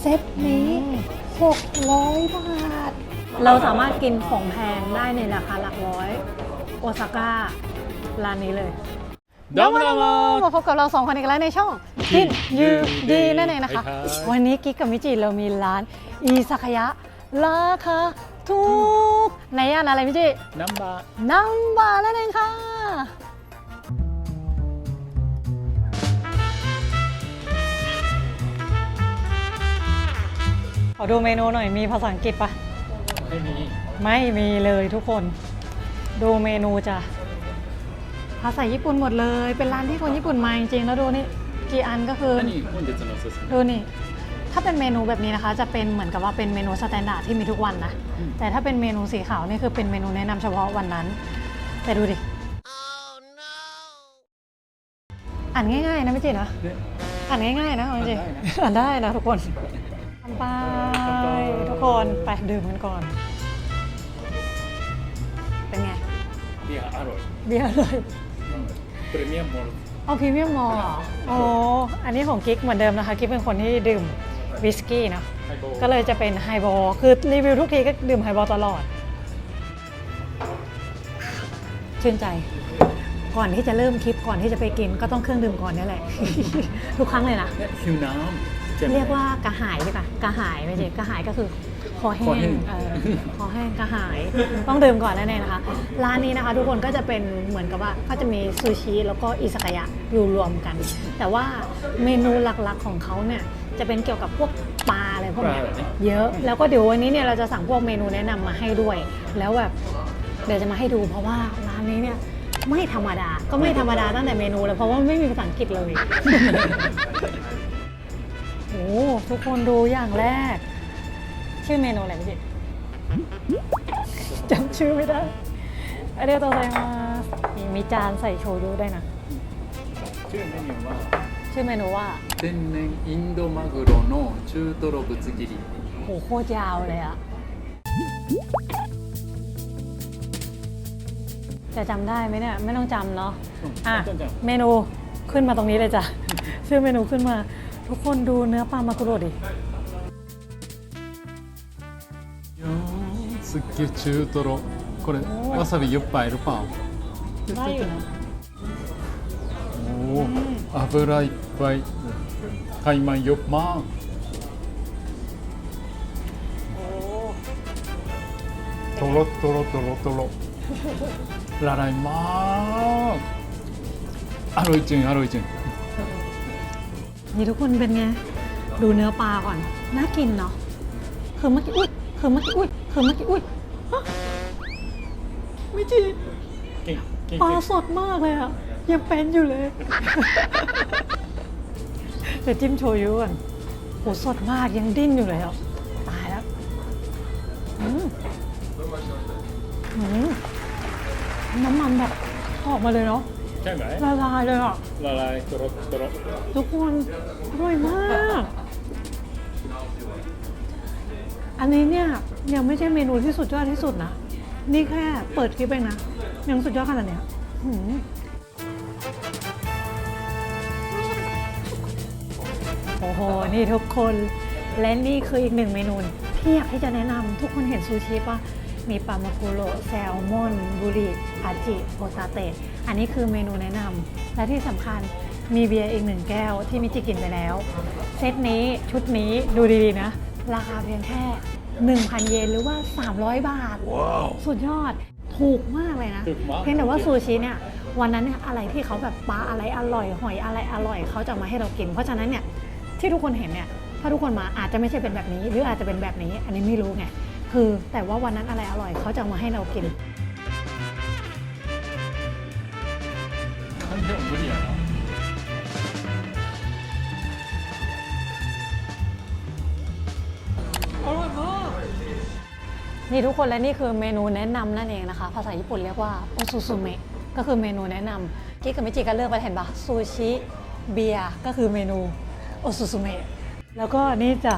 เซตนี้ 600 บาท เราสามารถกินของแพงได้ในราคาหลักร้อย โอซาก้า ร้านนี้เลยดาวมามาพบกับเราสองคนอีกแล้วในช่องกินยืมดีนั่นเองนะคะ วันนี้กิ๊กกับมิจิเรามีร้านอีซากยะราคาถูกในย่านอะไรมิจินัมบานัมบานั่นเองค่ะ ขอดูเมนูหน่อยมีภาษาอังกฤษปะ ไม่มี ไม่มีเลยทุกคน ดูเมนูจ้ะภาษาญี่ปุ่นหมดเลย เป็นร้านที่คนญี่ปุ่นมาจริงๆ แล้วดูนี่ กี่อันก็คือ 何本日のおすすめ ดูนี่ ถ้าเป็นเมนูแบบนี้นะคะ จะเป็นเหมือนกับว่าเป็นเมนูสแตนดาร์ดที่มีทุกวันนะ อืม แต่ถ้าเป็นเมนูสีขาวนี่คือเป็นเมนูแนะนำเฉพาะวันนั้น แต่ดูดิ อ่านง่ายๆนะไม่จีนะ で อ่านง่ายๆนะเอาจริง อ่านได้นะๆอ่านได้นะทุกคนทำ ไปทุกคนไปดื่มกันก่อน เป็นไง เบียร์อร่อยเบียร์อร่อยพรีเมียมมอลเอาพรีเมียมมอลเหอโออันนี้ของกิ๊กเหมือนเดิมนะคะกิ๊กเป็นคนที่ดื่มวิสกี้เนาะก็เลยจะเป็นไฮบอลคือรีวิวทุกทีก็ดื่มไฮบอลตลอด ชื่นใจ ก่อนที่จะเริ่มคลิปก่อนที่จะไปกินก็ต้องเครื่องดื่มก่อนนี่แหละ ทุกครั้งเลยนะ หิวน้ำ เรียกว่ากระหายใช่ปะกระหายไม่ใช่กระหายก็คือคอแห้งคอแห้งกระหาย ต้องดื่มก่อนแน่ๆนะคะ ร้านนี้นะคะ ทุกคนก็จะเป็นเหมือนกับว่าก็จะมีซูชิแล้วก็อิซากายะอยู่รวมกัน แต่ว่าเมนูหลักๆของเขาเนี่ยจะเป็นเกี่ยวกับพวกปลาอะไรพวกนี้นี้ เยอะแล้วก็เดี๋ยววันนี้เนี่ยเราจะสั่งพวกเมนูแนะนำมาให้ด้วย แล้วแบบเดี๋ยวจะมาให้ดู เพราะว่าร้านนี้เนี่ยไม่ธรรมดาก็ไม่ธรรมดาตั้งแต่เมนูเลยเพราะว่าไม่มีภาษาอังกฤษเลย โอ้ทุกคนดูอย่างแรก ชื่อเมนูอะไรพี่จิจำชื่อไม่ได้อัเดียวตัวเองมามีจานใส่โชยุด้วยนะ ชื่อเมนูว่า ชื่อเมนูว่าเส้นเนงอินโดมากุโรโนชูโตโรบุสึกิโหโคตรยาวเลยอะจะจำได้ไหมเนี่ย ไม่ต้องจำเนาะอะเมนูขึ้นมาตรงนี้เลยจ้ะ ชื่อเมนูขึ้นมาทุกคนดูเนื้อปลามากุโรดิ すっげえ中トロこれわさび4杯いるパン ได้อยู่นะ おお油いっぱい海満4万 โอ้ とろとろとろとろละลายมากอร่อยจริงอร่อยจริง นี่ทุกคนเป็นไง ดูเนื้อปลาก่อน น่ากินเนาะ คือเมื่อกี้อุ้ยคือเมื่อกี้อุ้ยคือเมื่อกี้อุ้ยฮะไม่จริงเก่งเก่งปลาเก่งสดมากเลยอะยังเป็นอยู่เลย เดี๋ยวจิ้มโชยุก่อนโหสดมากยังดิ้นอยู่เลยอะตายแล้วอืมอืมน้ำมันแบบออกมาเลยเนาะ ช่ไหมละลายเลยอะละลายกรอบกรอทุกคนอร่อยมาก อันนี้เนี่ยยังไม่ใช่เมนูที่สุดยอดที่สุดนะ นี่แค่เปิดคลิปเองนะ ยังสุดยอดขนาดเนี้ยโอ้โห นี่ทุกคน และนี่คืออีกหนึ่งเมนูที่อยากที่จะแนะนำทุกคนเห็นซูชิปะมีปลามากุโรแซลมอน บุรีอาจิ โอตาเต อันนี้คือเมนูแนะนำและที่สำคัญมีเบียร์อีกหนึ่งแก้วที่มิจิกินไปแล้ว เซตนี้ชุดนี้ดูดีๆนะ ราคาเพียงแค่ 1,000 เยนหรือว่า 300 บาทสุดยอดถูกมากเลยนะถูกมากเพียงแต่ว่าซูชิเนี่ยวันนั้นเนี่ยอะไรที่เขาแบบปลาอะไรอร่อย หอยอะไรอร่อยเขาจะเอามาให้เรากิน เพราะฉะนั้นเนี่ยที่ทุกคนเห็นเนี่ยถ้าทุกคนมาอาจจะไม่ใช่เป็นแบบนี้ หรืออาจจะเป็นแบบนี้ อันนี้ไม่รู้ไงคือแต่ว่าวันนั้นอะไรอร่อยเขาจะเอามาให้เรากิน でも無理やな นี่ทุกคนและนี่คือเมนูแนะนำนั่นเองนะคะ ภาษาญี่ปุ่นเรียกว่าโอซูซูเมะก็คือเมนูแนะนำกิ๊กกับมิจิก็เลือกไปเห็นปะซูชิเบียร์ก็คือเมนูโอซูซูเมะแล้วก็นี่จ้ะ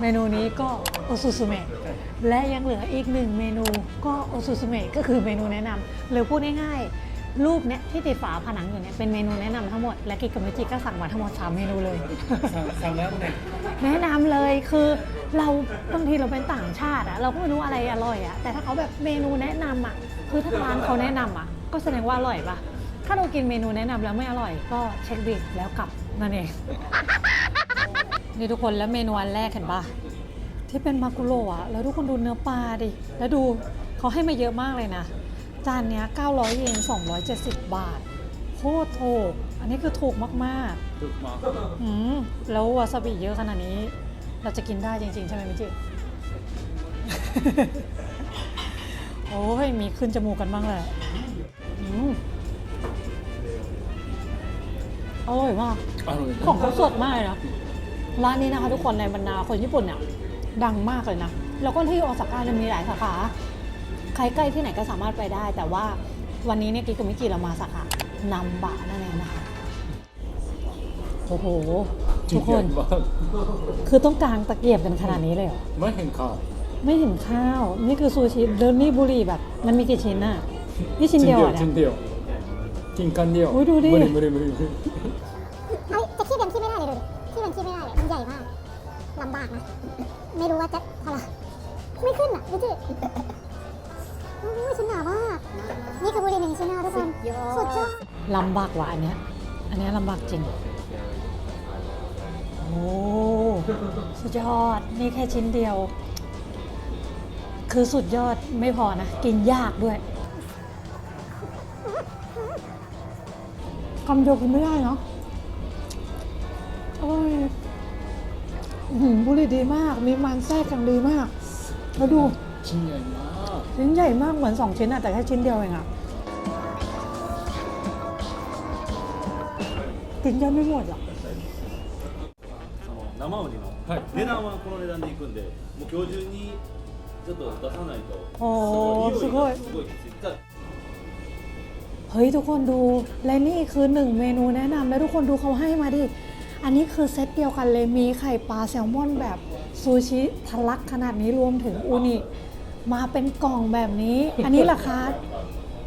เมนูนี้ก็โอซูซูเมะและยังเหลืออีกหนึ่งเมนูก็โอซูซูเมะก็คือเมนูแนะนำหรือพูดง่ายๆ รูปเนี้ยที่ติดฝาผนังอยู่เนี่ยเป็นเมนูแนะนำทั้งหมด และกิกกับมิจิก็สั่งมาทั้งหมดสามเมนูเลยสั่งสั่งแล้วเนี่ยแนะนำเลยคือเราบางทีเราเป็นต่างชาติอะเราก็ไม่รู้อะไรอร่อยอะแต่ถ้าเขาแบบเมนูแนะนำอะคือถ้าร้านเขาแนะนำอะก็แสดงว่าอร่อยปะถ้าเรากินเมนูแนะนำแล้วไม่อร่อย ก็เช็คบิลแล้วกลับนั่นเอง นี่ทุกคนแล้วเมนูอันแรกเห็นปะที่เป็นมากุโระอะแล้วทุกคนดูเนื้อปลาดิแล้วดูเขาให้มาเยอะมากเลยนะ จานเนี้ย900 เยน 270 บาท โคตรถูก อันนี้คือถูกมากถูกมากๆอืมแล้ววาซาบิเยอะขนาดนี้ เราจะกินได้จริง ๆ ใช่ไหมมิจิ โอ้ย มีขึ้นจมูกกันบ้างแหละอืมอร่อยมาก อร่อยของเขาสดมากเลยนะร้านนี้นะคะทุกคนในบรรดาคนญี่ปุ่นเนี่ยดังมากเลยนะ แล้วก็ที่โอซาก้าเนี่ยมีหลายสาขา ใครใกล้ที่ไหนก็สามารถไปได้ แต่ว่าวันนี้เนี่ยกิกกับมิจิเรามาสาขานำบะนั่นเองนะคะโอ้โหทุกคนมากคือต้องกางตะเกียบกันขนาดนี้เลยเหรอ ไม่เห็นข่าวไม่เห็นข้าว นี่คือซูชิเดินนี่บุรีแบบ มันมีกี่ชิ้นน่ะนี่ชิ้นเดียวอะเนี่ชิ้ยนเดียว กินกันเดียวอุ๊ยดูดิ ไม่ได้ไม่ได้ไม่ได้ ลำบากว่ะอันเนี้ย อันเนี้ยลำบากจริง โอ้ สุดยอด นี่แค่ชิ้นเดียว คือสุดยอดไม่พอนะ กินยากด้วยคำเดียวกินไม่ได้เนาะโอยอื้อหือบุหรี่ดีมาก มีมันแทรกอย่างดีมาก แล้วดู ชิ้นใหญ่มาก ชิ้นใหญ่มากเหมือนสองชิ้นอะแต่แค่ชิ้นเดียวเองอะ กินยังไม่หมดหรอก その生ウニのはい値段はこの値段でいくんで、もう今日中にちょっと出さないと、 โอ้すごい すごいきつい。だ เฮ้ยทุกคนดูและนี่คือหนึ่งเมนูแนะนำแล้วทุกคนดูเขาให้มาดิ อันนี้คือเซตเดียวกันเลยมีไข่ปลาแซลมอนแบบซูชิทะลักขนาดนี้รวมถึงอูนิมาเป็นกล่องแบบนี้ อันนี้ราคา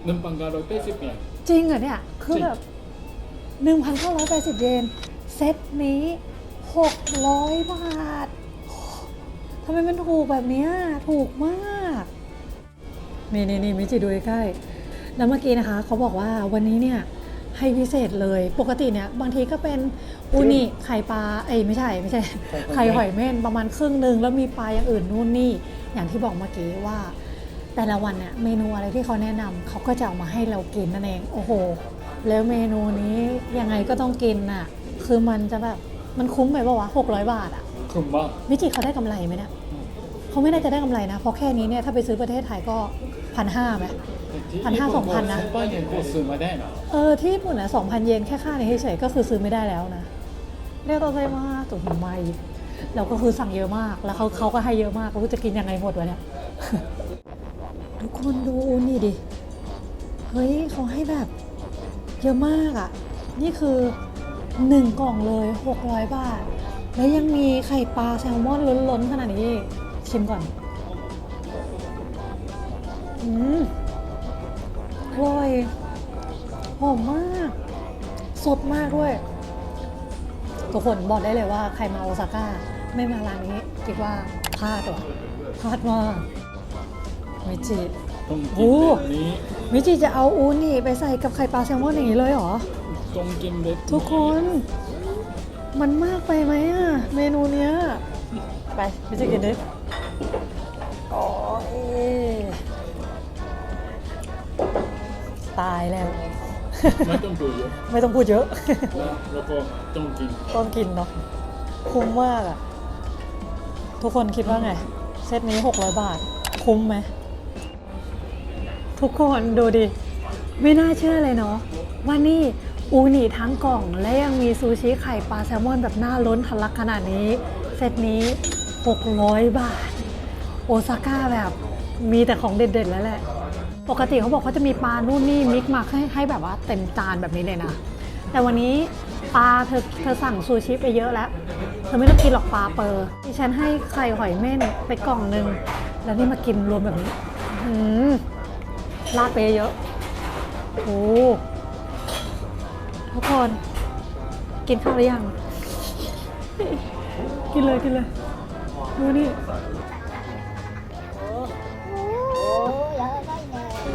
หนึ่งพันเก้าร้อยแปดสิบเยน จริงเหรอเนี่ย คือแบบ 1,980 เยน เซตนี้ 600 บาท ทำไมมันถูกแบบเนี้ยถูกมาก นี่นี่นี่มิจิดูใกล้ๆแล้วเมื่อกี้นะคะ เขาบอกว่าวันนี้เนี่ยให้พิเศษเลย ปกติเนี่ยบางทีก็เป็นอูนิไข่ปลา เอ้ยไม่ใช่ไม่ใช่ ไข่หอยเม่นประมาณครึ่งหนึ่งแล้วมีปลาอย่างอื่นนู่นนี่ อย่างที่บอกเมื่อกี้ว่า แต่ละวันเนี่ยเมนูอะไรที่เขาแนะนำเขาก็จะเอามาให้เรากินนั่นเองโอ้โห แล้วเมนูนี้ยังไงก็ต้องกินน่ะ คือมันจะแบบมันคุ้มไปปะวะ600บาทอะคุ้มมากมิจิเขาได้กำไรไหมเนี่ยเขาไม่ได้จะได้กำไรนะ เพราะแค่นี้เนี่ยถ้าไปซื้อประเทศไทยก็พันห้าไหมพันห้าสองพันนะซุปเปอร์เย็นก็ซื้อมาได้นะเออที่ญี่ปุ่นนะสองพันเยนแค่ค่าในเฉยๆก็คือซื้อไม่ได้แล้วนะเรียกตัวใจมากตัวทำไมเราก็คือสั่งเยอะมากแล้วเขาเขาก็ให้เยอะมากเราจะกินยังไงหมดวะเนี่ย ทุกคนดูนี่ดิ เฮ้ยเขาให้แบบ เยอะมากอะ่ะ นี่คือหนึ่งกล่องเลย 600 บาท แล้วยังมีไข่ปลาแซลมอนล้นๆขนาดนี้ชิมก่อน อืมอร่อยหอมมาก สดมากด้วย ทุกคนบอกได้เลยว่าใครมาโอซาก้า ไม่มาร้านนี้ คิดว่าพลาดว่ะพลาดมาก มิจิต้องโอ้กินแบบนี้มิจิจะเอาอูนี่ไปใส่กับไข่ปลาแซลมอนอย่างนี้เลยเหรอ ต้องกินแบบทุกคน มันมากไปไหมอะเมนูเนี้ย ไปมิจิกินดิโอ้ยตายแล้ว ไม่ต้องดูเยอะไม่ต้องพูดเยอะแล้วก็ต้องกินต้องกินเนาะคุ้มมากอะทุกคนคิดว่าไง เซตนี้ 600 บาท คุ้มไหม ทุกคนดูดิ ไม่น่าเชื่อเลยเนาะว่านี่อูนิทั้งกล่องและยังมีซูชิไข่ปลาแซลมอนแบบหน้าล้นทะลักขนาดนี้ เซตนี้ 600 บาท โอซาก้าแบบมีแต่ของเด็ดๆแล้วแหละ ปกติเขาบอกเขาจะมีปลานู่นนี่มิกมาให้ให้แบบว่าเต็มจานแบบนี้เลยนะ แต่วันนี้ปลาเธอเธอสั่งซูชิไปเยอะแล้ว เธอไม่ต้องกินหรอกปลาเปอร์ดิฉันให้ไข่หอยเม่นไปกล่องหนึ่งแล้วนี่มากินรวมแบบนี้ อื้อ หือราดไปเยอะโอ้ทุกคนกินข้าวหรือยัง กินเลยกินเลย ดูนี่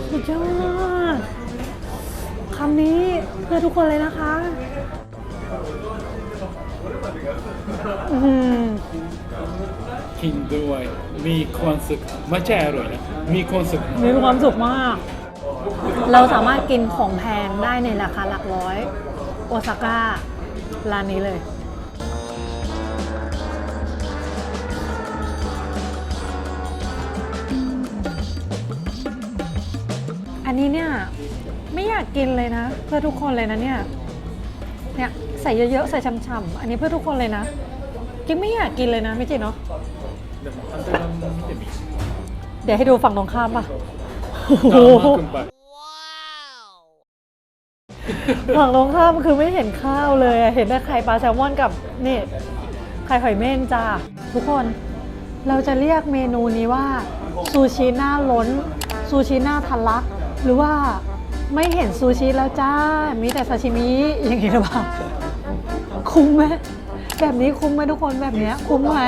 สุดยอดคำนี้เพื่อทุกคนเลยนะคะอื้อหือกินด้วยมีความสุขไม่ใช่อร่อยนะ มีความสุข มีความสุขมาก เราสามารถกินของแพงได้ในราคาหลักร้อย โอซาก้า ร้านนี้เลย อันนี้เนี่ย ไม่อยากกินเลยนะ เพื่อทุกคนเลยนะเนี่ย เนี่ย ใส่เยอะๆ ใส่ช่ำๆ อันนี้เพื่อทุกคนเลยนะ กิ๊กไม่อยากกินเลยนะ ไม่จริงเนาะ เดี๋ยวให้ดูฝั่งตรงข้ามป่ะฝั่งตรงข้ามคือไม่เห็นข้าวเลย เห็นแต่ไข่ปลาแซลมอนกับนี่ไข่หอยเม่นจ้าทุกคนเราจะเรียกเมนูนี้ว่าซูชิหน้าล้นซูชิหน้าทะลัก หรือว่าไม่เห็นซูชิแล้วจ้า มีแต่ซาชิมิอย่างนี้หรือเปล่า คุ้มไหมแบบนี้คุ้มไหมทุกคนแบบนี้คุ้มไหม